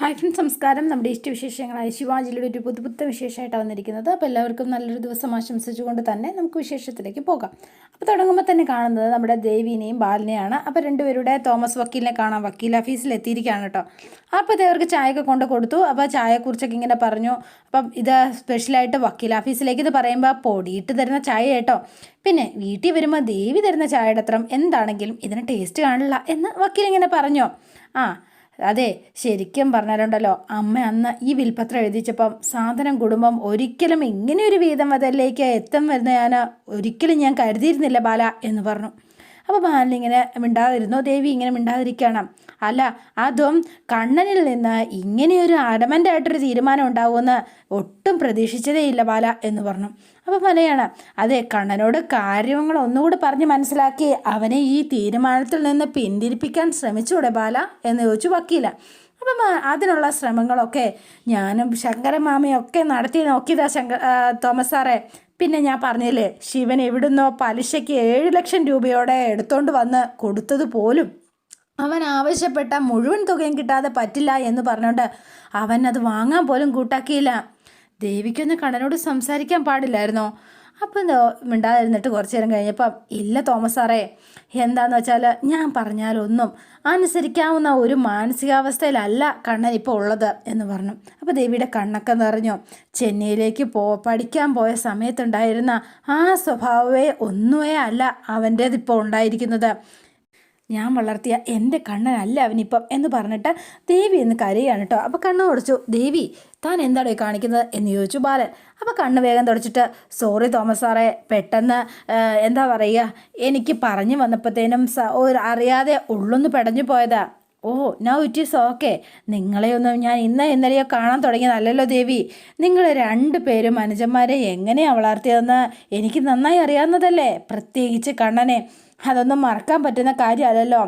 Hi friends സംസ്കാരം നമ്മുടെ ഇഷ്ടവിശേഷങ്ങളായ ശിവാജിയുടെ ഒരു പുതു പുത്ത വിശേഷമായിട്ടാണ് വന്നിരിക്കുന്നത്. അപ്പോൾ എല്ലാവർക്കും നല്ലൊരു ദിവസം ആശംസിച്ചുകൊണ്ട് തന്നെ നമുക്ക് വിശേഷത്തിലേക്ക് പോകാം. അപ്പോൾ തുടങ്ങുമ്പോൾ തന്നെ കാണുന്നത് നമ്മുടെ ദേവീനെയും ബാലിനെയാണ്. അപ്പോൾ രണ്ടുപേരുടെ തോമസ് വക്കീലിനെ കാണാൻ വക്കീൽ ഓഫീസിൽ എത്തിയിരിക്കുകയാണ് കേട്ടോ. അപ്പോൾ ഇതവർക്ക് ചായയൊക്കെ കൊണ്ട് കൊടുത്തു. അപ്പോൾ ചായയെക്കുറിച്ചൊക്കെ ഇങ്ങനെ പറഞ്ഞു. അപ്പം ഇത് സ്പെഷ്യലായിട്ട് വക്കീൽ ഓഫീസിലേക്ക് ഇത് പറയുമ്പോൾ പൊടിയിട്ട് തരുന്ന ചായ കേട്ടോ. പിന്നെ വീട്ടിൽ വരുമ്പോൾ ദേവി തരുന്ന ചായയുടെ അത്രം എന്താണെങ്കിലും ഇതിന് ടേസ്റ്റ് കാണില്ല എന്ന് വക്കീൽ ഇങ്ങനെ പറഞ്ഞു. ആ അതെ ശരിക്കും പറഞ്ഞാലുണ്ടല്ലോ അമ്മ അന്ന് ഈ വിൽപത്രം എഴുതിച്ചപ്പം സാധനം കുടുംബം ഒരിക്കലും ഇങ്ങനെയൊരു വീതം വതലിലേക്ക് എത്തും വരുന്ന ഞാൻ ഒരിക്കലും ഞാൻ കരുതിയിരുന്നില്ല ബാല എന്ന് പറഞ്ഞു. അപ്പോൾ ബാലൻ ഇങ്ങനെ മിണ്ടാതിരുന്നു. ദേവി ഇങ്ങനെ മിണ്ടാതിരിക്കണം അല്ല അതും കണ്ണനിൽ നിന്ന് ഇങ്ങനെയൊരു അഡമന്റ് ആയിട്ടൊരു തീരുമാനം ഉണ്ടാവുമെന്ന് ഒട്ടും പ്രതീക്ഷിച്ചതേ ഇല്ല ബാല എന്ന് പറഞ്ഞു. അപ്പോൾ മലയാണ് അതെ കണ്ണനോട് കാര്യങ്ങൾ ഒന്നുകൂടി പറഞ്ഞ് മനസ്സിലാക്കി അവനെ ഈ തീരുമാനത്തിൽ നിന്ന് പിന്തിരിപ്പിക്കാൻ ശ്രമിച്ചൂടെ ബാല എന്ന് ചോദിച്ചു വക്കീല. അപ്പം അതിനുള്ള ശ്രമങ്ങളൊക്കെ ഞാനും ശങ്കരമാമയൊക്കെ നടത്തി നോക്കിയതാ ശങ്കർ തോമസ് സാറേ. പിന്നെ ഞാൻ പറഞ്ഞില്ലേ ശിവൻ എവിടുന്നോ പലിശയ്ക്ക് ഏഴ് ലക്ഷം രൂപയോടെ എടുത്തോണ്ട് വന്ന് കൊടുത്തത് പോലും അവൻ ആവശ്യപ്പെട്ട മുഴുവൻ തുകയും കിട്ടാതെ പറ്റില്ല എന്ന് പറഞ്ഞുകൊണ്ട് അവൻ അത് വാങ്ങാൻ പോലും കൂട്ടാക്കിയില്ല. ദേവിക്കൊന്ന് കണ്ണനോട് സംസാരിക്കാൻ പാടില്ലായിരുന്നോ? അപ്പം മിണ്ടാതിരുന്നിട്ട് കുറച്ച് നേരം കഴിഞ്ഞപ്പം ഇല്ല തോമസ് സാറേ എന്താന്ന് വെച്ചാൽ ഞാൻ പറഞ്ഞാലൊന്നും അനുസരിക്കാവുന്ന ഒരു മാനസികാവസ്ഥയിലല്ല കണ്ണൻ ഇപ്പോൾ ഉള്ളത് എന്ന് പറഞ്ഞു. അപ്പോൾ ദേവിയുടെ കണ്ണൊക്കെ നിറഞ്ഞു. ചെന്നൈയിലേക്ക് പോ പഠിക്കാൻ പോയ സമയത്തുണ്ടായിരുന്ന ആ സ്വഭാവമേ ഒന്നുമേ അല്ല അവന്റേതിപ്പോൾ ഉണ്ടായിരിക്കുന്നത്. ഞാൻ വളർത്തിയ എന്റെ കണ്ണനല്ല അവനിപ്പം എന്ന് പറഞ്ഞിട്ട് ദേവി എന്ന് കരയാണ് കേട്ടോ അപ്പോൾ കണ്ണ് തുടച്ചു ദേവി താൻ എന്താണോ കാണിക്കുന്നത്? എന്ന് ചോദിച്ചു ബാലൻ. അപ്പോൾ കണ്ണ് വേഗം തുടച്ചിട്ട് സോറി തോമസ് സാറേ പെട്ടെന്ന് എന്താ പറയുക? എനിക്ക് പറഞ്ഞു വന്നപ്പോഴത്തേനും ഒരു അറിയാതെ ഉള്ളൊന്ന് പെടഞ്ഞു പോയതാ. Oh now it is okay നിങ്ങളെയൊന്നും ഞാൻ ഇന്ന് ഇന്നലെയോ കാണാൻ തുടങ്ങിയതല്ലല്ലോ ദേവി. നിങ്ങൾ രണ്ട് പേരും അനുജന്മാരെ എങ്ങനെയാണ് വളർത്തിയതെന്ന് എനിക്ക് നന്നായി അറിയാവുന്നതല്ലേ? പ്രത്യേകിച്ച് കണ്ണനെ. അതൊന്നും മറക്കാൻ പറ്റുന്ന കാര്യമല്ലല്ലോ.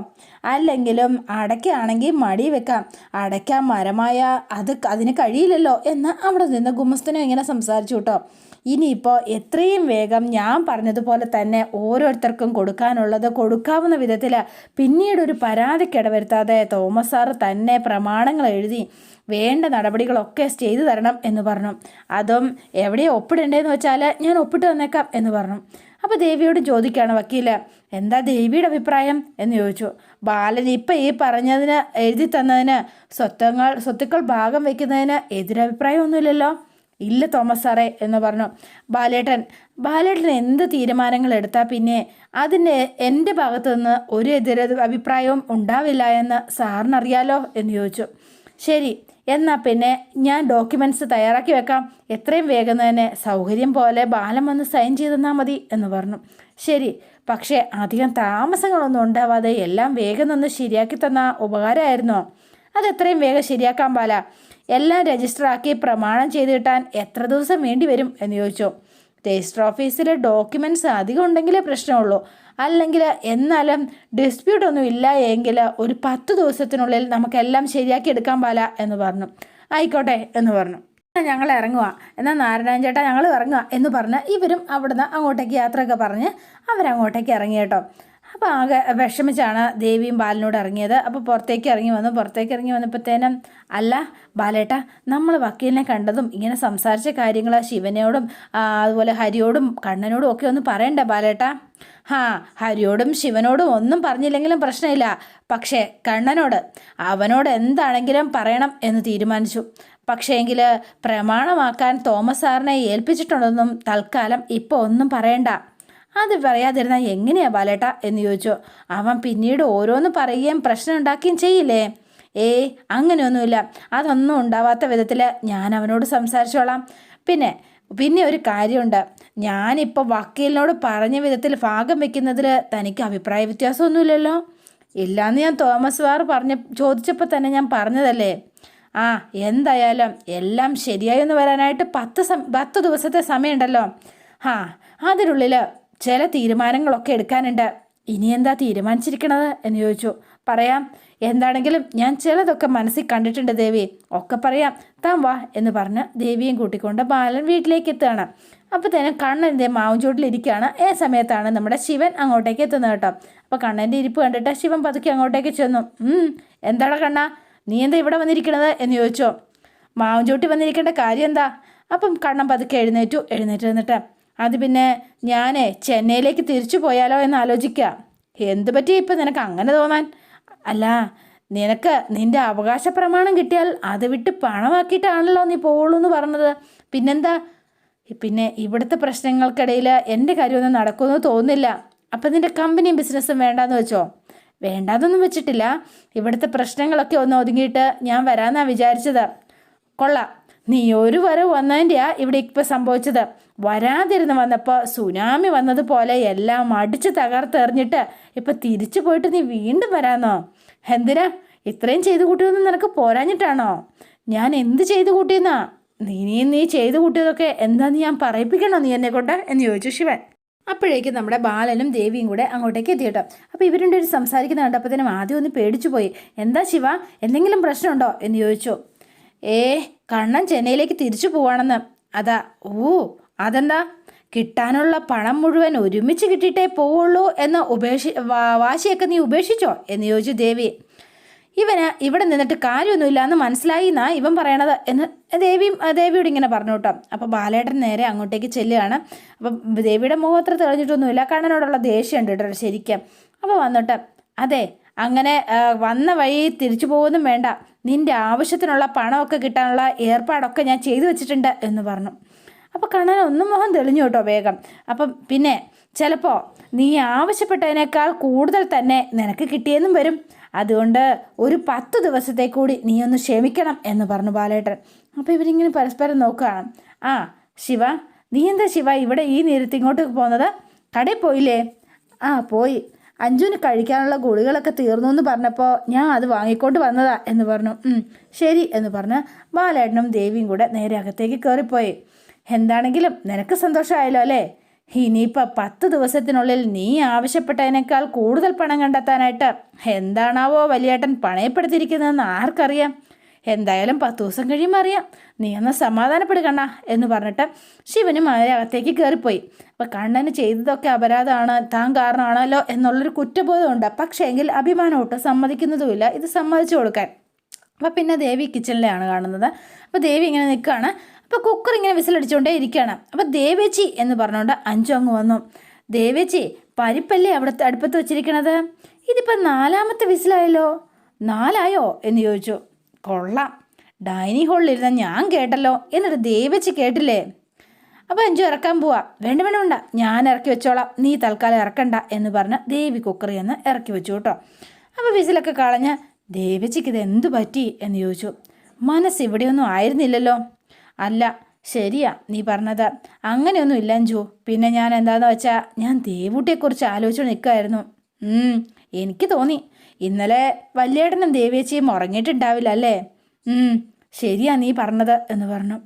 അല്ലെങ്കിലും അടയ്ക്കാണെങ്കിൽ മടി വെക്കാം. അടയ്ക്കാൻ മരമായ അത് അതിന് കഴിയില്ലല്ലോ എന്ന് അവിടെ നിന്ന് ഗുമസ്തനും ഇങ്ങനെ സംസാരിച്ചു കേട്ടോ. ഇനിയിപ്പോൾ എത്രയും വേഗം ഞാൻ പറഞ്ഞതുപോലെ തന്നെ ഓരോരുത്തർക്കും കൊടുക്കാനുള്ളത് കൊടുക്കാവുന്ന വിധത്തിൽ പിന്നീടൊരു പരാതിക്കിട വരുത്താതെ തോമസ് സാറ് തന്നെ പ്രമാണങ്ങൾ എഴുതി വേണ്ട നടപടികളൊക്കെ ചെയ്തു തരണം എന്ന് പറഞ്ഞു. അതും എവിടെയാണ് ഒപ്പിടേണ്ടതെന്ന് വെച്ചാൽ ഞാൻ ഒപ്പിട്ട് തന്നേക്കാം എന്ന് പറഞ്ഞു. അപ്പോൾ ദേവിയോട് ചോദിക്കുകയാണ് വക്കീൽ എന്താ ദേവിയുടെ അഭിപ്രായം? എന്ന് ചോദിച്ചു. ബാലൻ ഇപ്പം ഈ പറഞ്ഞതിന് എഴുതി തന്നതിന് സ്വത്തങ്ങൾ സ്വത്തുക്കൾ ഭാഗം വയ്ക്കുന്നതിന് എതിരഭിപ്രായമൊന്നുമില്ലല്ലോ? ഇല്ല തോമസ് സാറേ എന്ന് പറഞ്ഞു. ബാലേട്ടൻ ബാലേട്ടൻ എന്ത് തീരുമാനങ്ങൾ എടുത്താൽ പിന്നെ അതിന് എന്റെ ഭാഗത്തു നിന്ന് ഒരു എതിര അഭിപ്രായവും ഉണ്ടാവില്ല എന്ന് സാറിനറിയാലോ? എന്ന് ചോദിച്ചു. ശരി എന്നാൽ പിന്നെ ഞാൻ ഡോക്യുമെന്റ്സ് തയ്യാറാക്കി വെക്കാം. എത്രയും വേഗം തന്നെ സൗകര്യം പോലെ ബാലം വന്ന് സൈൻ ചെയ്ത് തന്നാൽ മതി എന്ന് പറഞ്ഞു. ശരി പക്ഷേ അധികം താമസങ്ങളൊന്നും ഉണ്ടാവാതെ എല്ലാം വേഗം നിന്ന് ശരിയാക്കി തന്ന ഉപകാരമായിരുന്നോ? അത് എത്രയും വേഗം ശരിയാക്കാൻ പാല എല്ലാം രജിസ്റ്ററാക്കി പ്രമാണം ചെയ്ത് കിട്ടാൻ എത്ര ദിവസം വേണ്ടി വരും എന്ന് ചോദിച്ചു. രജിസ്റ്റർ ഓഫീസിലെ ഡോക്യുമെന്റ്സ് അധികം ഉണ്ടെങ്കിലേ പ്രശ്നമുള്ളൂ. അല്ലെങ്കിൽ എന്നാലും ഡിസ്പ്യൂട്ട് ഒന്നും ഇല്ല എങ്കിൽ ഒരു പത്ത് ദിവസത്തിനുള്ളിൽ നമുക്കെല്ലാം ശരിയാക്കി എടുക്കാൻ പാല എന്ന് പറഞ്ഞു. ആയിക്കോട്ടെ എന്ന് പറഞ്ഞു. ഞങ്ങൾ ഇറങ്ങുക എന്നാൽ നാരായണൻ ചേട്ടാ ഞങ്ങൾ ഇറങ്ങുക എന്ന് പറഞ്ഞ് ഇവരും അവിടുന്ന് അങ്ങോട്ടേക്ക് യാത്രയൊക്കെ പറഞ്ഞ് അവരങ്ങോട്ടേക്ക് ഇറങ്ങി കേട്ടോ. അപ്പോൾ ആകെ വിഷമിച്ചാണ് ദേവിയും ബാലനോട് ഇറങ്ങിയത്. അപ്പോൾ പുറത്തേക്ക് ഇറങ്ങി വന്നു. പുറത്തേക്ക് ഇറങ്ങി വന്നപ്പോഴത്തേനും അല്ല ബാലേട്ട നമ്മൾ വക്കീലിനെ കണ്ടതും ഇങ്ങനെ സംസാരിച്ച കാര്യങ്ങൾ ശിവനോടും അതുപോലെ ഹരിയോടും കണ്ണനോടും ഒക്കെ ഒന്ന് പറയണ്ടേ ബാലേട്ട? ഹാ ഹരിയോടും ശിവനോടും ഒന്നും പറഞ്ഞില്ലെങ്കിലും പ്രശ്നമില്ല. പക്ഷേ കണ്ണനോട് അവനോട് എന്താണെങ്കിലും പറയണം എന്ന് തീരുമാനിച്ചു. പക്ഷേങ്കിൽ പ്രമാണമാക്കാൻ തോമസ് സാറിനെ ഏൽപ്പിച്ചിട്ടുണ്ടെന്നും തൽക്കാലം ഇപ്പോൾ ഒന്നും പറയണ്ട. അത് പറയാതിരുന്നാൽ എങ്ങനെയാ ബാലേട്ട എന്ന് ചോദിച്ചു. അവൻ പിന്നീട് ഓരോന്ന് പറയുകയും പ്രശ്നം ഉണ്ടാക്കുകയും ചെയ്യില്ലേ? ഏയ് അങ്ങനെയൊന്നുമില്ല. അതൊന്നും ഉണ്ടാവാത്ത വിധത്തിൽ ഞാൻ അവനോട് സംസാരിച്ചോളാം. പിന്നെ പിന്നെ ഒരു കാര്യമുണ്ട്. ഞാനിപ്പോൾ വക്കീലിനോട് പറഞ്ഞ വിധത്തിൽ ഭാഗം വെക്കുന്നതിൽ തനിക്ക് അഭിപ്രായ വ്യത്യാസമൊന്നുമില്ലല്ലോ. ഇല്ലാന്ന് ഞാൻ തോമസ് വാർ പറഞ്ഞ ചോദിച്ചപ്പോൾ തന്നെ ഞാൻ പറഞ്ഞതല്ലേ? ആ എന്തായാലും എല്ലാം ശരിയായി ഒന്ന് വരാനായിട്ട് പത്ത് പത്ത് ദിവസത്തെ സമയമുണ്ടല്ലോ. ഹാ അതിനുള്ളിൽ ചില തീരുമാനങ്ങളൊക്കെ എടുക്കാനുണ്ട്. ഇനി എന്താ തീരുമാനിച്ചിരിക്കണത് എന്ന് ചോദിച്ചു. പറയാം എന്താണെങ്കിലും ഞാൻ ചിലതൊക്കെ മനസ്സിൽ കണ്ടിട്ടുണ്ട് ദേവി. ഒക്കെ പറയാം താൻ വാ എന്ന് പറഞ്ഞ് ദേവിയും കൂട്ടിക്കൊണ്ട് ബാലൻ വീട്ടിലേക്ക് എത്തുകയാണ്. അപ്പോൾ തന്നെ കണ്ണന്റെ മാവുംചോട്ടിലിരിക്കുകയാണ്. ഏ സമയത്താണ് നമ്മുടെ ശിവൻ അങ്ങോട്ടേക്ക് എത്തുന്നത് കേട്ടോ. അപ്പോൾ കണ്ണന്റെ ഇരിപ്പ് കണ്ടിട്ട് ശിവൻ പതുക്കെ അങ്ങോട്ടേക്ക് ചെന്നു. എന്താടാ കണ്ണ? നീ എന്താ ഇവിടെ വന്നിരിക്കണത് എന്ന് ചോദിച്ചോ. മാവൻചോട്ടി വന്നിരിക്കേണ്ട കാര്യം എന്താ? അപ്പം കണ്ണൻ പതുക്കെ എഴുന്നേറ്റു. എഴുന്നേറ്റ് നിന്നിട്ട് അത് പിന്നെ ഞാൻ ചെന്നൈയിലേക്ക് തിരിച്ചു പോയാലോ എന്ന് ആലോചിക്കുക എന്ത് പറ്റി ഇപ്പം നിനക്ക് അങ്ങനെ തോന്നാൻ? അല്ല നിനക്ക് നിന്റെ അവകാശ പ്രമാണം കിട്ടിയാൽ അത് വിട്ട് പണമാക്കിയിട്ടാണല്ലോ നീ പോവുള്ളൂ എന്ന് പറഞ്ഞത്. പിന്നെന്താ? പിന്നെ ഇവിടുത്തെ പ്രശ്നങ്ങൾക്കിടയിൽ എന്റെ കാര്യമൊന്നും നടക്കുമെന്ന് തോന്നുന്നില്ല. അപ്പം നിന്റെ കമ്പനിയും ബിസിനസ്സും വേണ്ടാന്ന് വെച്ചോ? വേണ്ടാന്നൊന്നും വെച്ചിട്ടില്ല. ഇവിടുത്തെ പ്രശ്നങ്ങളൊക്കെ ഒന്ന് ഒതുങ്ങിയിട്ട് ഞാൻ വരാമെന്നാണ് വിചാരിച്ചത്. കൊള്ളാം നീ ഒരു വരവ് വന്നതിന്റെയാ ഇവിടെ ഇപ്പം സംഭവിച്ചത്. വരാതിരുന്ന് വന്നപ്പോൾ സുനാമി വന്നതുപോലെ എല്ലാം അടിച്ച് തകർത്തെറിഞ്ഞിട്ട് ഇപ്പം തിരിച്ചു പോയിട്ട് നീ വീണ്ടും വരാന്നോ? എന്തിനാ? ഇത്രയും ചെയ്തു കൂട്ടിയൊന്നും നിനക്ക് പോരാഞ്ഞിട്ടാണോ? ഞാൻ എന്ത് ചെയ്തു കൂട്ടിയെന്നാ? നീ നീ ചെയ്തു കൂട്ടിയതൊക്കെ എന്താന്ന് ഞാൻ പറയിപ്പിക്കണോ നീ എന്നെ കൊണ്ട്? എന്ന് ചോദിച്ചു ശിവൻ. അപ്പോഴേക്കും നമ്മുടെ ബാലനും ദേവിയും കൂടെ അങ്ങോട്ടേക്ക് എത്തിയിട്ടോ അപ്പോൾ ഇവരുടെ ഒരു സംസാരിക്കുന്ന കണ്ടപ്പോഴത്തേനും ആദ്യം ഒന്ന് പേടിച്ചു പോയി. എന്താ ശിവ എന്തെങ്കിലും പ്രശ്നമുണ്ടോ? എന്ന് ചോദിച്ചു. ഏ കണ്ണൻ ചെന്നൈയിലേക്ക് തിരിച്ചു പോവാണെന്ന്. അതാ ഓ അതെന്താ? കിട്ടാനുള്ള പണം മുഴുവൻ ഒരുമിച്ച് കിട്ടിയിട്ടേ പോവുള്ളൂ എന്ന ഉപേക്ഷി വാശിയൊക്കെ നീ ഉപേക്ഷിച്ചോ? എന്ന് ചോദിച്ചു ദേവി. ഇവന് ഇവിടെ നിന്നിട്ട് കാര്യമൊന്നുമില്ല എന്ന് മനസ്സിലായി എന്നാ ഇവൻ പറയണത് എന്ന് ദേവിയും ദേവിയോട് ഇങ്ങനെ പറഞ്ഞു കേട്ടോ. അപ്പോൾ ബാലേട്ടൻ നേരെ അങ്ങോട്ടേക്ക് ചെല്ലുകയാണ്. അപ്പം ദേവിയുടെ മുഖം അത്ര തെളിഞ്ഞിട്ടൊന്നുമില്ല. കണ്ണനോടുള്ള ദേഷ്യം ഉണ്ട് കേട്ടോ ശരിക്കും. അപ്പോൾ വന്നിട്ട് അതെ അങ്ങനെ വന്ന വഴി തിരിച്ചു പോകുന്നും വേണ്ട. നിന്റെ ആവശ്യത്തിനുള്ള പണമൊക്കെ കിട്ടാനുള്ള ഏർപ്പാടൊക്കെ ഞാൻ ചെയ്തു വെച്ചിട്ടുണ്ട് എന്ന് പറഞ്ഞു. അപ്പോൾ കണ്ണൻ ഒന്നും മുഖം തെളിഞ്ഞു കേട്ടോ വേഗം. അപ്പം പിന്നെ ചിലപ്പോൾ നീ ആവശ്യപ്പെട്ടതിനേക്കാൾ കൂടുതൽ തന്നെ നിനക്ക് കിട്ടിയെന്നും വരും. അതുകൊണ്ട് ഒരു പത്ത് ദിവസത്തെ കൂടി നീ ഒന്ന് ക്ഷമിക്കണം എന്ന് പറഞ്ഞു ബാലേട്ടൻ. അപ്പോൾ ഇവരിങ്ങനെ പരസ്പരം നോക്കുകയാണ്. ആ ശിവ നീ എന്താ ശിവ ഇവിടെ ഈ നേരത്ത് ഇങ്ങോട്ട് പോകുന്നത് കടയിൽ പോയില്ലേ? ആ പോയി. അഞ്ജുവിന് കഴിക്കാനുള്ള ഗുളികളൊക്കെ തീർന്നു എന്ന് പറഞ്ഞപ്പോൾ ഞാൻ അത് വാങ്ങിക്കൊണ്ട് വന്നതാ എന്ന് പറഞ്ഞു. ശരി എന്ന് പറഞ്ഞ് ബാലേട്ടനും ദേവിയും കൂടെ നേരെ അകത്തേക്ക് കയറിപ്പോയി. എന്താണെങ്കിലും നിനക്ക് സന്തോഷമായല്ലോ അല്ലേ? ഇനിയിപ്പോൾ പത്ത് ദിവസത്തിനുള്ളിൽ നീ ആവശ്യപ്പെട്ടതിനേക്കാൾ കൂടുതൽ പണം കണ്ടെത്താനായിട്ട് എന്താണാവോ വലിയേട്ടൻ പണയപ്പെടുത്തിയിരിക്കുന്നതെന്ന് ആർക്കറിയാം? എന്തായാലും പത്ത് ദിവസം കഴിയുമ്പോൾ അറിയാം. നീ ഒന്ന് സമാധാനപ്പെടുകണ്ണ എന്ന് പറഞ്ഞിട്ട് ശിവനും അകത്തേക്ക് കയറിപ്പോയി. അപ്പോൾ കണ്ണന് ചെയ്തതൊക്കെ അപരാധമാണ് താൻ കാരണമാണല്ലോ എന്നുള്ളൊരു കുറ്റബോധമുണ്ട്. പക്ഷേ എങ്കിൽ അഭിമാനമൊട്ട് സമ്മതിക്കുന്നതുമില്ല. ഇത് സമ്മതിച്ചു കൊടുക്കാൻ. അപ്പോൾ പിന്നെ ദേവി കിച്ചണിലാണ് കാണുന്നത്. അപ്പോൾ ദേവി ഇങ്ങനെ നിൽക്കുകയാണ്. അപ്പോൾ കുക്കർ ഇങ്ങനെ വിസിലടിച്ചുകൊണ്ടേ ഇരിക്കുകയാണ് അപ്പോൾ ദേവേച്ചി എന്ന് പറഞ്ഞുകൊണ്ട് അഞ്ചു അങ്ങ് വന്നു. ദേവേച്ചി പരിപ്പല്ലേ അവിടെ അടുപ്പത്ത് വെച്ചിരിക്കണത്? ഇതിപ്പോൾ നാലാമത്തെ വിസിലായല്ലോ. നാലായോ എന്ന് ചോദിച്ചു. കൊള്ളാം. ഡൈനിങ് ഹാളിലിരുന്ന ഞാൻ കേട്ടല്ലോ എന്നിട്ട് ദേവേച്ചി കേട്ടില്ലേ? അപ്പോൾ അഞ്ചു ഇറക്കാൻ പോവാ. വേണ്ട വേണ്ട വേണ്ട. ഞാൻ ഇറക്കി വെച്ചോളാം. നീ തൽക്കാലം ഇറക്കണ്ട എന്ന് പറഞ്ഞ് ദേവി കുക്കറി എന്ന് ഇറക്കി വെച്ചു കേട്ടോ. അപ്പോൾ വിസിലൊക്കെ കളഞ്ഞ് ദേവച്ചിക്ക് ഇത് എന്തു പറ്റി എന്ന് ചോദിച്ചു. മനസ്സ് ഇവിടെയൊന്നും ആയിരുന്നില്ലല്ലോ. അല്ല ശരിയാ നീ പറഞ്ഞത്. അങ്ങനെയൊന്നും ഇല്ല അഞ്ചു പിന്നെ ഞാൻ എന്താന്ന് വെച്ചാൽ ഞാൻ ദേവൂട്ടിയെക്കുറിച്ച് ആലോചിച്ച് നിൽക്കുമായിരുന്നു എനിക്ക് തോന്നി. ഇന്നലെ വല്യേട്ടനും ദേവേച്ചിയും ഉറങ്ങിയിട്ടുണ്ടാവില്ല അല്ലേ? ശരിയാ നീ പറഞ്ഞത് എന്ന് പറഞ്ഞു.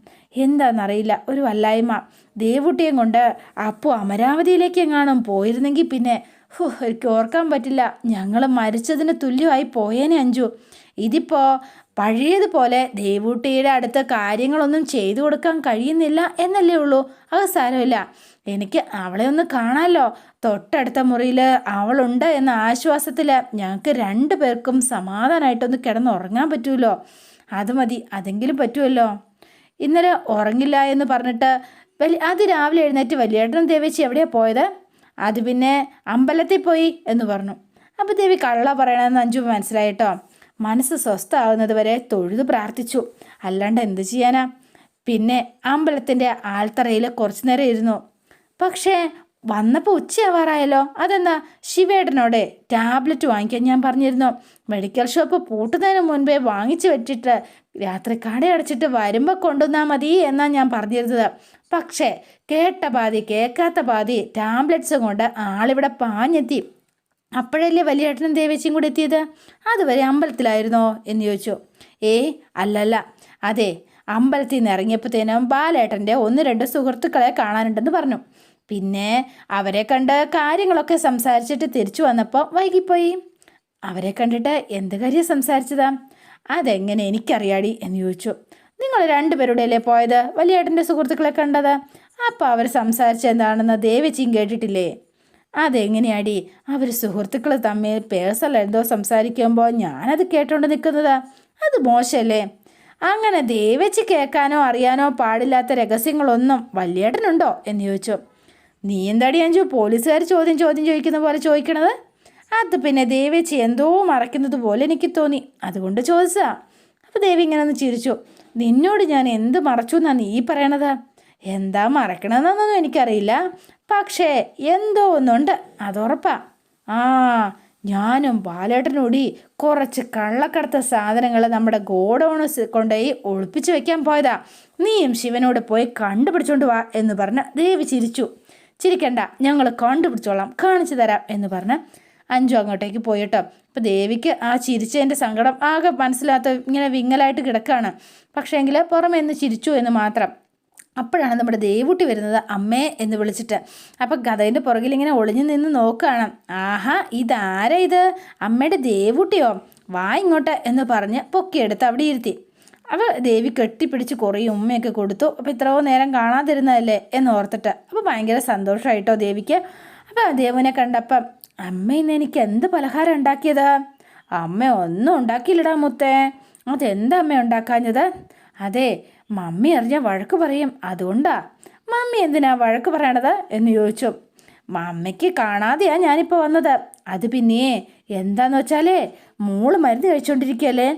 എന്താണെന്നറിയില്ല ഒരു വല്ലായ്മ. ദേവുട്ടിയും കൊണ്ട് അപ്പു അമരാവതിയിലേക്ക് എങ്ങാനും പോയിരുന്നെങ്കിൽ പിന്നെ എനിക്ക് ഓർക്കാൻ പറ്റില്ല. ഞങ്ങൾ മരിച്ചതിന് തുല്യമായി പോയേനെ അഞ്ചു ഇതിപ്പോൾ പഴയതുപോലെ ദേവൂട്ടിയുടെ അടുത്ത് കാര്യങ്ങളൊന്നും ചെയ്തു കൊടുക്കാൻ കഴിയുന്നില്ല എന്നല്ലേ ഉള്ളൂ. അത് സാരമില്ല എനിക്ക് അവളെ ഒന്ന് കാണാമല്ലോ തൊട്ടടുത്ത മുറിയിൽ അവളുണ്ട് എന്ന ആശ്വാസത്തിൽ ഞങ്ങൾക്ക് രണ്ടു പേർക്കും സമാധാനമായിട്ടൊന്ന് കിടന്നുറങ്ങാൻ പറ്റുമല്ലോ അത് മതി. അതെങ്കിലും പറ്റുമല്ലോ? ഇന്നലെ ഉറങ്ങില്ല എന്ന് പറഞ്ഞിട്ട് വലിയ അത് രാവിലെ എഴുന്നേറ്റ് വലിയേട്ടനും ദേവേച്ചി എവിടെയാണ് പോയത്? അത് പിന്നെ അമ്പലത്തിൽ പോയി എന്ന് പറഞ്ഞു. അപ്പോൾ ദേവി കള്ള പറയണമെന്ന് അഞ്ചു മനസ്സിലായിട്ടോ? മനസ്സ് സ്വസ്ഥാവുന്നത് വരെ തൊഴുതു പ്രാർത്ഥിച്ചു. അല്ലാണ്ട് എന്ത് ചെയ്യാനാ? പിന്നെ അമ്പലത്തിന്റെ ആൽത്തറയിൽ കുറച്ചു നേരം ഇരുന്നു. പക്ഷേ വന്നപ്പോൾ ഉച്ചയാവാറായല്ലോ. അതെന്താ? ശിവേട്ടനോടെ ടാബ്ലറ്റ് വാങ്ങിക്കാൻ ഞാൻ പറഞ്ഞിരുന്നു. മെഡിക്കൽ ഷോപ്പ് പൂട്ടുന്നതിന് മുൻപേ വാങ്ങിച്ചു വെച്ചിട്ട് രാത്രി കടയടച്ചിട്ട് വരുമ്പോൾ കൊണ്ടുവന്നാൽ മതി എന്നാണ് ഞാൻ പറഞ്ഞിരുന്നത്. പക്ഷേ കേട്ട പാതി കേൾക്കാത്ത പാതി ടാബ്ലറ്റ്സ് കൊണ്ട് ആളിവിടെ പാഞ്ഞെത്തി. അപ്പോഴല്ലേ വലിയേട്ടനും ദേവേച്ചിയും കൂടെ എത്തിയത്? അതുവരെ അമ്പലത്തിലായിരുന്നോ? എന്ന് ചോദിച്ചു. ഏ അല്ലല്ല. അതെ അമ്പലത്തിൽ നിന്ന് ഇറങ്ങിയപ്പോഴത്തേനും ബാലേട്ടന്റെ ഒന്ന് രണ്ട് സുഹൃത്തുക്കളെ കാണാനുണ്ടെന്ന് പറഞ്ഞു. പിന്നെ അവരെ കണ്ട് കാര്യങ്ങളൊക്കെ സംസാരിച്ചിട്ട് തിരിച്ചു വന്നപ്പോൾ വൈകിപ്പോയി. അവരെ കണ്ടിട്ട് എന്ത് കാര്യം സംസാരിച്ചതാ? അതെങ്ങനെ എനിക്കറിയാടി എന്ന് ചോദിച്ചു. നിങ്ങൾ രണ്ടുപേരുടെ അല്ലേ പോയത്? വലിയേട്ടന്റെ സുഹൃത്തുക്കളെ കണ്ടത്? അപ്പോൾ അവർ സംസാരിച്ചെന്താണെന്ന് ദേവച്ചിയും കേട്ടിട്ടില്ലേ? അതെങ്ങനെയാടി? അവർ സുഹൃത്തുക്കൾ തമ്മിൽ പേഴ്സണൽ എന്തോ സംസാരിക്കുമ്പോൾ ഞാനത് കേട്ടോണ്ട് നിൽക്കുന്നത്. അത് മോശമല്ലേ അങ്ങനെ ദേവച്ച് കേൾക്കാനോ അറിയാനോ പാടില്ലാത്ത രഹസ്യങ്ങളൊന്നും വല്യേട്ടനുണ്ടോ എന്ന് ചോദിച്ചു. നീ എന്താടി അഞ്ചു പോലീസുകാർ ചോദ്യം ചോദ്യം ചോദിക്കുന്ന പോലെ ചോദിക്കണത്? അത് പിന്നെ ദേവേച്ചി എന്തോ മറയ്ക്കുന്നത് പോലെ എനിക്ക് തോന്നി. അതുകൊണ്ട് ചോദിച്ചാ അപ്പോൾ ദേവി ഇങ്ങനെ ഒന്ന് ചിരിച്ചു. നിന്നോട് ഞാൻ എന്ത് മറച്ചു എന്നാണ് നീ പറയണത്? എന്താ മറക്കണമെന്നൊന്നും എനിക്കറിയില്ല. പക്ഷേ എന്തോ ഒന്നുണ്ട്. അതുറപ്പാ. ആ ഞാനും ബാലേട്ടനോടി കുറച്ച് കള്ളക്കടത്ത സാധനങ്ങൾ നമ്മുടെ ഗോഡൗണ് കൊണ്ടുപോയി ഒളിപ്പിച്ചു വെക്കാൻ പോയതാ. നീയും ശിവനോട് പോയി കണ്ടുപിടിച്ചോണ്ട് വാ എന്ന് പറഞ്ഞ് ദേവി ചിരിച്ചു. ചിരിക്കണ്ട ഞങ്ങൾ കണ്ടുപിടിച്ചോളാം കാണിച്ചു തരാം എന്ന് പറഞ്ഞ് അഞ്ചു അങ്ങോട്ടേക്ക് പോയിട്ടോ. അപ്പോൾ ദേവിക്ക് ആ ചിരിച്ചതിന്റെ സങ്കടം ആകെ മനസ്സിലാത്ത ഇങ്ങനെ വിങ്ങലായിട്ട് കിടക്കുകയാണ് പക്ഷേങ്കിൽ പുറമെ എന്ന് ചിരിച്ചു എന്ന് മാത്രം. അപ്പോഴാണ് നമ്മുടെ ദേവുട്ടി വരുന്നത് അമ്മേ എന്ന് വിളിച്ചിട്ട്. അപ്പം കഥേന്റെ പുറകിൽ ഇങ്ങനെ ഒളിഞ്ഞു നിന്ന് നോക്കുകയാണ് ആഹാ ഇതാരാ ഇത്? അമ്മയുടെ ദേവുട്ടിയോ? വാ ഇങ്ങോട്ട് എന്ന് പറഞ്ഞ് പൊക്കിയെടുത്ത് അവിടെ ഇരുത്തി. അപ്പോൾ ദേവി കെട്ടിപ്പിടിച്ച് കുറേ ഉമ്മയൊക്കെ കൊടുത്തു. അപ്പോൾ ഇത്രയോ നേരം കാണാതിരുന്നതല്ലേ എന്ന് ഓർത്തിട്ട്. അപ്പോൾ ഭയങ്കര സന്തോഷമായിട്ടോ ദേവിക്ക്. അപ്പോൾ ദേവുവിനെ കണ്ടപ്പം അമ്മ ഇന്ന് എനിക്ക് എന്ത് പലഹാരം ഉണ്ടാക്കിയത്? അമ്മ ഒന്നും ഉണ്ടാക്കിയില്ലടാ മുത്തേ. അതെന്താ അമ്മ ഉണ്ടാക്കാഞ്ഞത്? അതെ മമ്മി അറിഞ്ഞാൽ വഴക്ക് പറയും. അതുകൊണ്ടാ. മമ്മി എന്തിനാ വഴക്ക് പറയണത്? എന്ന് ചോദിച്ചു. മമ്മയ്ക്ക് കാണാതെയാണ് ഞാനിപ്പോൾ വന്നത്. അത് പിന്നെ എന്താന്ന് വെച്ചാലേ മോൾ മരുന്ന് കഴിച്ചോണ്ടിരിക്കല്ലേ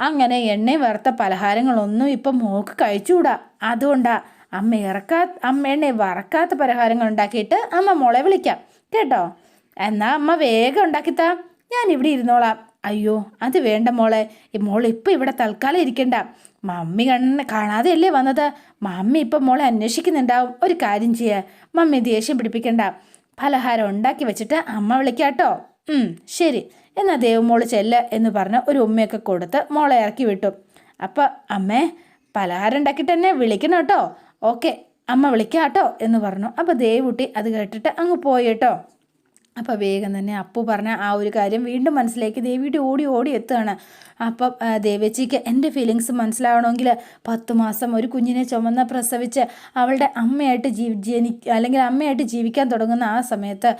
അങ്ങനെ എണ്ണ വറുത്ത പലഹാരങ്ങളൊന്നും ഇപ്പം മോക്ക് കഴിച്ചുകൂടാ അതുകൊണ്ടാ അമ്മ ഇറക്കാ അമ്മ എണ്ണ വറക്കാത്ത പലഹാരങ്ങൾ ഉണ്ടാക്കിയിട്ട് അമ്മ മോളെ വിളിക്കാം. കേട്ടോ? എന്നാ അമ്മ വേഗം ഉണ്ടാക്കിത്താ. ഞാൻ ഇവിടെ ഇരുന്നോളാം. അയ്യോ അത് വേണ്ട മോളെ. മോൾ ഇപ്പം ഇവിടെ തൽക്കാലം ഇരിക്കണ്ട. മമ്മി കണ്ണ കാണാതെയല്ലേ വന്നത്? മമ്മി ഇപ്പം മോളെ അന്വേഷിക്കുന്നുണ്ടാവും. ഒരു കാര്യം ചെയ്യുക മമ്മി ദേഷ്യം പിടിപ്പിക്കണ്ട. പലഹാരം ഉണ്ടാക്കി വെച്ചിട്ട് അമ്മ വിളിക്കാട്ടോ. ശരി. എന്നാ ദേവമോൾ ചെല്ല എന്ന് പറഞ്ഞ് ഒരു ഉമ്മയൊക്കെ കൊടുത്ത് മോളെ ഇറക്കി വിട്ടു. അപ്പം അമ്മേ പലഹാരം ഉണ്ടാക്കിയിട്ട് എന്നെ വിളിക്കണം കേട്ടോ. ഓക്കെ അമ്മ വിളിക്കാം കേട്ടോ എന്ന് പറഞ്ഞു. അപ്പോൾ ദേവുട്ടി അത് കേട്ടിട്ട് അങ്ങ് പോയി കേട്ടോ. അപ്പോൾ വേഗം തന്നെ അപ്പു പറഞ്ഞ ആ ഒരു കാര്യം വീണ്ടും മനസ്സിലേക്ക് ദേവിയുടെ ഓടി ഓടി എത്തുകയാണ്. അപ്പം ദേവേച്ചിക്ക് എന്റെ ഫീലിങ്സ് മനസ്സിലാവണമെങ്കിൽ പത്ത് മാസം ഒരു കുഞ്ഞിനെ ചുമന്ന പ്രസവിച്ച് അവളുടെ അമ്മയായിട്ട് ജീവി ജനി അല്ലെങ്കിൽ അമ്മയായിട്ട് ജീവിക്കാൻ തുടങ്ങുന്ന ആ സമയത്ത്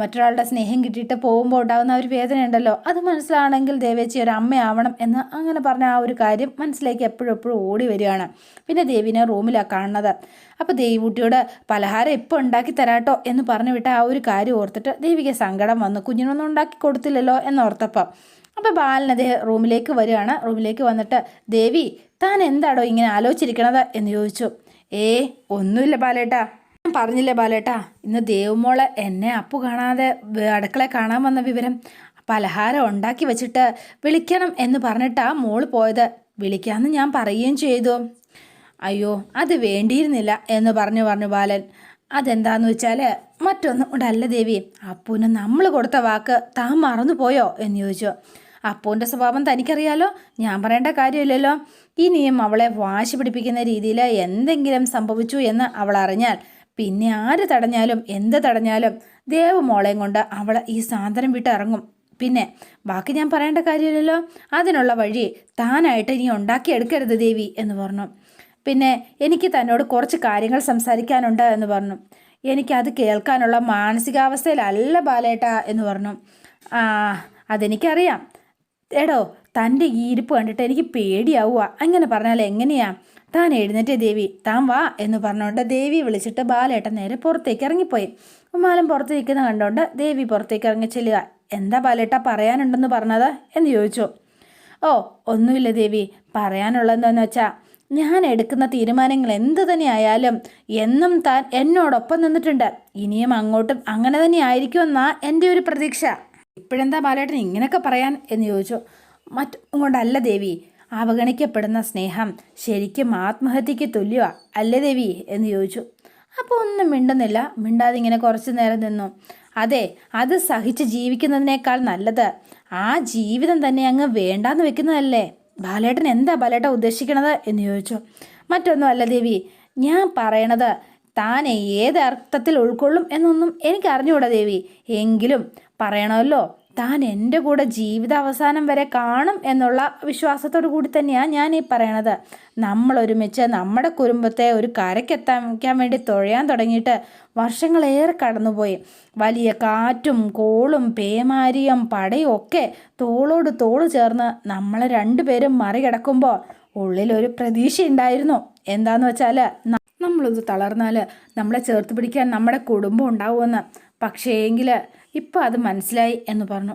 മറ്റൊരാളുടെ സ്നേഹം കിട്ടിയിട്ട് പോകുമ്പോൾ ഉണ്ടാകുന്ന ഒരു വേദന ഉണ്ടല്ലോ. അത് മനസ്സിലാണെങ്കിൽ ദേവേച്ചി ഒരു അമ്മയാവണം എന്ന് അങ്ങനെ പറഞ്ഞ ആ ഒരു കാര്യം മനസ്സിലേക്ക് എപ്പോഴും എപ്പോഴും ഓടി വരികയാണ്. പിന്നെ ദേവിനെ റൂമിലാണ് കാണുന്നത്. അപ്പോൾ ദേവികുട്ടിയോട് പലഹാരം ഇപ്പോൾ ഉണ്ടാക്കി തരാട്ടോ എന്ന് പറഞ്ഞു വിട്ട ആ ഒരു കാര്യം ഓർത്തിട്ട് ദേവിക സങ്കടം വന്നു. കുഞ്ഞിനൊന്നും ഉണ്ടാക്കി കൊടുത്തില്ലല്ലോ എന്നോർത്തപ്പം. അപ്പോൾ ബാലൻ അദ്ദേഹം റൂമിലേക്ക് വരികയാണ്. റൂമിലേക്ക് വന്നിട്ട് ദേവി താൻ എന്താടോ ഇങ്ങനെ ആലോചിച്ചിരിക്കണത് എന്ന് ചോദിച്ചു. ഏ ഒന്നുമില്ല ബാലേട്ടാ. ഞാൻ പറഞ്ഞില്ലേ ബാലേട്ടാ ഇന്ന് ദേവമോൾ എന്നെ അപ്പു കാണാതെ അടുക്കള കാണാൻ വന്ന വിവരം. പലഹാരം ഉണ്ടാക്കി വെച്ചിട്ട് വിളിക്കണം എന്ന് പറഞ്ഞിട്ടാ മോൾ പോയത്. വിളിക്കാമെന്ന് ഞാൻ പറയുകയും ചെയ്തു. അയ്യോ അത് വേണ്ടിയിരുന്നില്ല എന്ന് പറഞ്ഞു പറഞ്ഞു ബാലൻ. അതെന്താന്ന് വെച്ചാൽ മറ്റൊന്നും ഉണ്ടല്ല ദേവി. അപ്പൂന് നമ്മൾ കൊടുത്ത വാക്ക് താൻ മറന്നുപോയോ എന്ന് ചോദിച്ചു. അപ്പൂന്റെ സ്വഭാവം തനിക്കറിയാലോ? ഞാൻ പറയേണ്ട കാര്യമില്ലല്ലോ. ഇനിയും അവളെ വാശി പിടിപ്പിക്കുന്ന രീതിയിൽ എന്തെങ്കിലും സംഭവിച്ചു എന്ന് അവൾ അറിഞ്ഞാൽ പിന്നെ ആര് തടഞ്ഞാലും എന്ത് തടഞ്ഞാലും ദേവ് മോളെയും കൊണ്ട് അവൾ ഈ സാന്ദ്രം വിട്ട് ഇറങ്ങും. പിന്നെ ബാക്കി ഞാൻ പറയേണ്ട കാര്യമില്ലല്ലോ. അതിനുള്ള വഴി താനായിട്ട് ഇനി ഉണ്ടാക്കിയെടുക്കരുത് ദേവി എന്ന് പറഞ്ഞു. പിന്നെ എനിക്ക് തന്നോട് കുറച്ച് കാര്യങ്ങൾ സംസാരിക്കാനുണ്ട് എന്ന് പറഞ്ഞു. എനിക്കത് കേൾക്കാനുള്ള മാനസികാവസ്ഥയിലല്ല ബാലേട്ട എന്ന് പറഞ്ഞു. ആ അതെനിക്കറിയാം. എടോ തന്റെ ഈ ഇരിപ്പ് കണ്ടിട്ട് എനിക്ക് പേടിയാവുക അങ്ങനെ പറഞ്ഞാൽ എങ്ങനെയാ? താൻ എഴുന്നേറ്റ് ദേവി. താൻ വാ എന്ന് പറഞ്ഞുകൊണ്ട് ദേവി വിളിച്ചിട്ട് ബാലേട്ട നേരെ പുറത്തേക്ക് ഇറങ്ങിപ്പോയി. ഉമ്മാലം പുറത്ത് നിൽക്കുന്ന കണ്ടുകൊണ്ട് ദേവി പുറത്തേക്ക് ഇറങ്ങി ചെല്ലുക. എന്താ ബാലേട്ട പറയാനുണ്ടെന്ന് പറഞ്ഞത്? എന്ന് ചോദിച്ചു. ഓ ഒന്നുമില്ല ദേവി. പറയാനുള്ളതെന്ന് വെച്ചാൽ ഞാൻ എടുക്കുന്ന തീരുമാനങ്ങൾ എന്ത് തന്നെ ആയാലും എന്നും താൻ എന്നോടൊപ്പം നിന്നിട്ടുണ്ട്. ഇനിയും അങ്ങോട്ടും അങ്ങനെ തന്നെ ആയിരിക്കുമെന്നാ എന്റെ ഒരു പ്രതീക്ഷ. ഇപ്പോഴെന്താ ബാലേട്ടൻ ഇങ്ങനെയൊക്കെ പറയാൻ എന്ന് ചോദിച്ചു. മറ്റും കൊണ്ടല്ല ദേവി. അവഗണിക്കപ്പെടുന്ന സ്നേഹം ശരിക്കും ആത്മഹത്യക്ക് തുല്യമാ അല്ലേ ദേവി? എന്ന് ചോദിച്ചു. അപ്പോൾ ഒന്നും മിണ്ടുന്നില്ല. മിണ്ടാതെ ഇങ്ങനെ കുറച്ച് നേരം നിന്നു. അതെ അത് സഹിച്ച് ജീവിക്കുന്നതിനേക്കാൾ നല്ലത് ആ ജീവിതം തന്നെ അങ്ങ് വേണ്ടാന്ന് വെക്കുന്നതല്ലേ? ബാലേട്ടൻ എന്താ ബാലേട്ട ഉദ്ദേശിക്കണത് എന്ന് ചോദിച്ചു. മറ്റൊന്നും അല്ല ദേവി ഞാൻ പറയണത് താൻ ഏത് അർത്ഥത്തിൽ ഉൾക്കൊള്ളും എന്നൊന്നും എനിക്ക് അറിഞ്ഞുകൂടാ ദേവി. എങ്കിലും പറയണമല്ലോ. താൻ എന്റെ കൂടെ ജീവിത അവസാനം വരെ കാണും എന്നുള്ള വിശ്വാസത്തോടു കൂടി തന്നെയാണ് ഞാൻ ഈ പറയണത്. നമ്മൾ ഒരുമിച്ച് നമ്മുടെ കുടുംബത്തെ ഒരു കരയ്ക്കെത്താൻ വേണ്ടി തുഴയാൻ തുടങ്ങിയിട്ട് വർഷങ്ങളേറെ കടന്നുപോയി. വലിയ കാറ്റും കോളും പേമാരിയും പടയും ഒക്കെ തോളോട് തോൾ ചേർന്ന് നമ്മളെ രണ്ടുപേരും മറികടക്കുമ്പോൾ ഉള്ളിലൊരു പ്രതീക്ഷ ഉണ്ടായിരുന്നു എന്താന്ന് വെച്ചാൽ നമ്മളൊന്ന് തളർന്നാൽ നമ്മളെ ചേർത്ത് പിടിക്കാൻ നമ്മുടെ കുടുംബം ഉണ്ടാവുമെന്ന്. പക്ഷേ എങ്കിൽ ഇപ്പം അത് മനസ്സിലായി എന്ന് പറഞ്ഞു.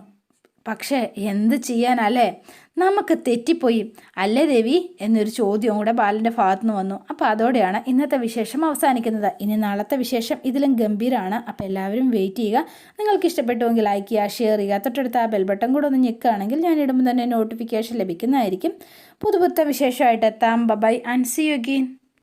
പക്ഷേ എന്ത് ചെയ്യാനല്ലേ? നമുക്ക് തെറ്റിപ്പോയി. അല്ലേ ദേവി? എന്നൊരു ചോദ്യവും കൂടെ ബാലന്റെ ഭാഗത്തു നിന്ന് വന്നു. അപ്പോൾ അതോടെയാണ് ഇന്നത്തെ വിശേഷം അവസാനിക്കുന്നത്. ഇനി നാളത്തെ വിശേഷം ഇതിലും ഗംഭീരമാണ് അപ്പോൾ എല്ലാവരും വെയിറ്റ് ചെയ്യുക. നിങ്ങൾക്ക് ഇഷ്ടപ്പെട്ടുവെങ്കിൽ ലൈക്ക് ചെയ്യുക ഷെയർ ചെയ്യുക. തൊട്ടടുത്ത് ആ ബെൽ ബട്ടൺ കൂടെ ഒന്ന് ഞെക്കുകയാണെങ്കിൽ ഞാൻ ഇടുമ്പോൾ തന്നെ നോട്ടിഫിക്കേഷൻ ലഭിക്കുന്നതായിരിക്കും. പുതുപുത്ത വിശേഷമായിട്ട് എത്താം. Bye and see you again